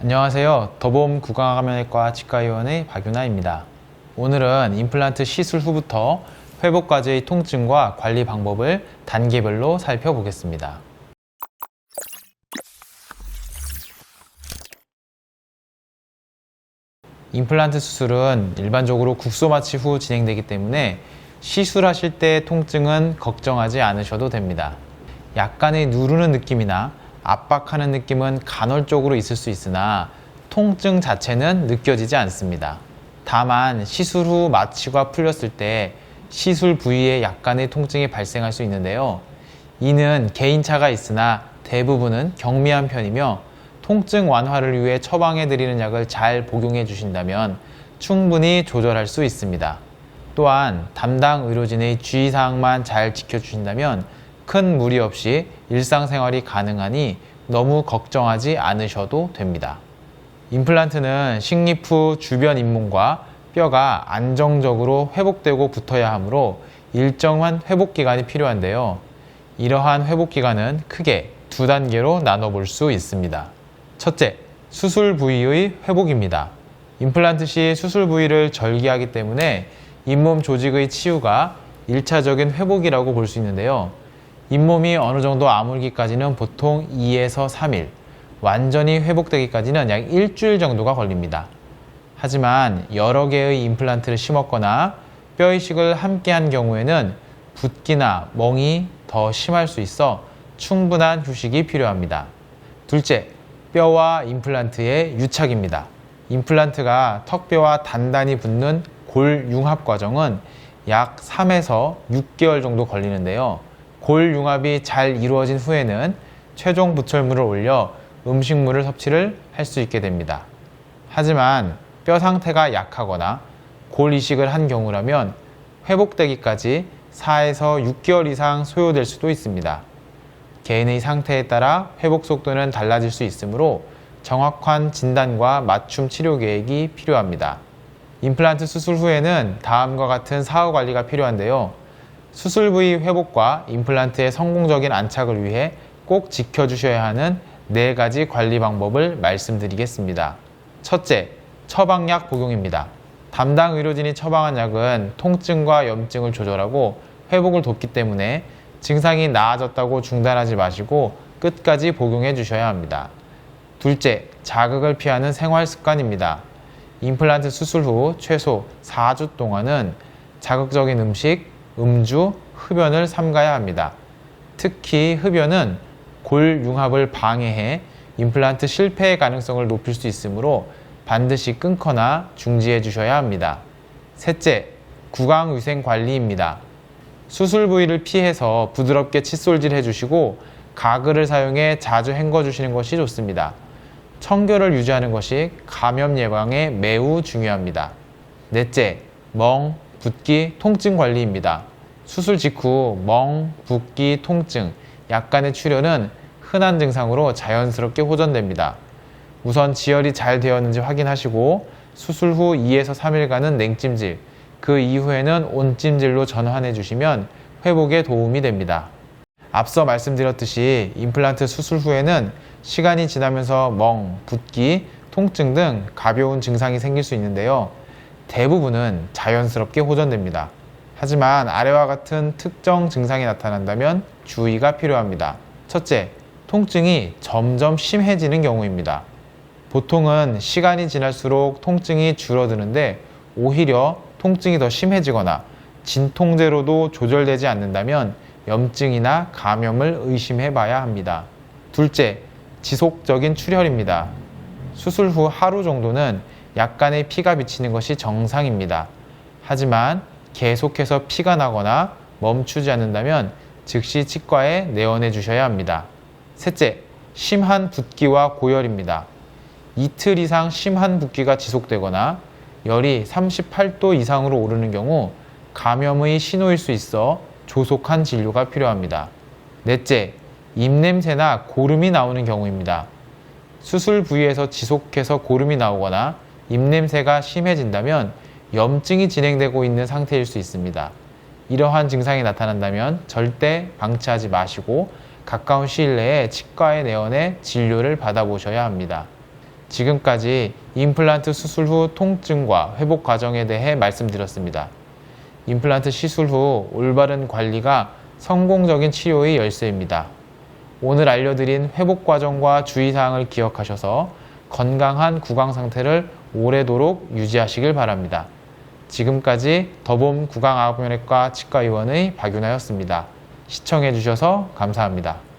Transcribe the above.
안녕하세요. 더봄 구강암면외과 치과의원의 박윤아입니다. 오늘은 임플란트 시술 후부터 회복까지의 통증과 관리 방법을 단계별로 살펴보겠습니다. 임플란트 수술은 일반적으로 국소 마취 후 진행되기 때문에 시술하실 때 통증은 걱정하지 않으셔도 됩니다. 약간의 누르는 느낌이나 압박하는 느낌은 간헐적으로 있을 수 있으나 통증 자체는 느껴지지 않습니다. 다만 시술 후 마취가 풀렸을 때 시술 부위에 약간의 통증이 발생할 수 있는데요. 이는 개인차가 있으나 대부분은 경미한 편이며 통증 완화를 위해 처방해 드리는 약을 잘 복용해 주신다면 충분히 조절할 수 있습니다. 또한 담당 의료진의 주의사항만 잘 지켜주신다면 큰 무리 없이 일상생활이 가능하니 너무 걱정하지 않으셔도 됩니다. 임플란트는 식립 후 주변 잇몸과 뼈가 안정적으로 회복되고 붙어야 하므로 일정한 회복 기간이 필요한데요. 이러한 회복 기간은 크게 두 단계로 나눠볼 수 있습니다. 첫째, 수술 부위의 회복입니다. 임플란트 시 수술 부위를 절개하기 때문에 잇몸 조직의 치유가 1차적인 회복이라고 볼 수 있는데요. 잇몸이 어느 정도 아물기까지는 보통 2에서 3일, 완전히 회복되기까지는 약 일주일 정도가 걸립니다. 하지만 여러 개의 임플란트를 심었거나 뼈 이식을 함께 한 경우에는 붓기나 멍이 더 심할 수 있어 충분한 휴식이 필요합니다. 둘째, 뼈와 임플란트의 유착입니다. 임플란트가 턱뼈와 단단히 붙는 골 융합 과정은 약 3에서 6개월 정도 걸리는데요. 골 융합이 잘 이루어진 후에는 최종 부철물을 올려 음식물을 섭취를 할 수 있게 됩니다. 하지만 뼈 상태가 약하거나 골 이식을 한 경우라면 회복되기까지 4에서 6개월 이상 소요될 수도 있습니다. 개인의 상태에 따라 회복 속도는 달라질 수 있으므로 정확한 진단과 맞춤 치료 계획이 필요합니다. 임플란트 수술 후에는 다음과 같은 사후 관리가 필요한데요. 수술 부위 회복과 임플란트의 성공적인 안착을 위해 꼭 지켜주셔야 하는 네 가지 관리 방법을 말씀드리겠습니다. 첫째, 처방약 복용입니다. 담당 의료진이 처방한 약은 통증과 염증을 조절하고 회복을 돕기 때문에 증상이 나아졌다고 중단하지 마시고 끝까지 복용해 주셔야 합니다. 둘째, 자극을 피하는 생활 습관입니다. 임플란트 수술 후 최소 4주 동안은 자극적인 음식, 음주, 흡연을 삼가야 합니다. 특히 흡연은 골 융합을 방해해 임플란트 실패의 가능성을 높일 수 있으므로 반드시 끊거나 중지해 주셔야 합니다. 셋째, 구강 위생 관리입니다. 수술 부위를 피해서 부드럽게 칫솔질 해주시고 가글을 사용해 자주 헹궈 주시는 것이 좋습니다. 청결을 유지하는 것이 감염 예방에 매우 중요합니다. 넷째, 멍, 붓기, 통증 관리입니다. 수술 직후 멍, 붓기, 통증, 약간의 출혈은 흔한 증상으로 자연스럽게 호전됩니다. 우선 지혈이 잘 되었는지 확인하시고 수술 후 2에서 3일간은 냉찜질, 그 이후에는 온찜질로 전환해 주시면 회복에 도움이 됩니다. 앞서 말씀드렸듯이 임플란트 수술 후에는 시간이 지나면서 멍, 붓기, 통증 등 가벼운 증상이 생길 수 있는데요. 대부분은 자연스럽게 호전됩니다. 하지만 아래와 같은 특정 증상이 나타난다면 주의가 필요합니다. 첫째, 통증이 점점 심해지는 경우입니다. 보통은 시간이 지날수록 통증이 줄어드는데 오히려 통증이 더 심해지거나 진통제로도 조절되지 않는다면 염증이나 감염을 의심해 봐야 합니다. 둘째, 지속적인 출혈입니다. 수술 후 하루 정도는 약간의 피가 비치는 것이 정상입니다. 하지만 계속해서 피가 나거나 멈추지 않는다면 즉시 치과에 내원해 주셔야 합니다. 셋째, 심한 붓기와 고열입니다. 이틀 이상 심한 붓기가 지속되거나 열이 38도 이상으로 오르는 경우 감염의 신호일 수 있어 조속한 진료가 필요합니다. 넷째, 입냄새나 고름이 나오는 경우입니다. 수술 부위에서 지속해서 고름이 나오거나 입냄새가 심해진다면 염증이 진행되고 있는 상태일 수 있습니다. 이러한 증상이 나타난다면 절대 방치하지 마시고 가까운 시일 내에 치과에 내원해 진료를 받아보셔야 합니다. 지금까지 임플란트 수술 후 통증과 회복 과정에 대해 말씀드렸습니다. 임플란트 시술 후 올바른 관리가 성공적인 치료의 열쇠입니다. 오늘 알려드린 회복 과정과 주의사항을 기억하셔서 건강한 구강 상태를 오래도록 유지하시길 바랍니다. 지금까지 더봄 구강암면외과 치과의원의 박윤아였습니다. 시청해주셔서 감사합니다.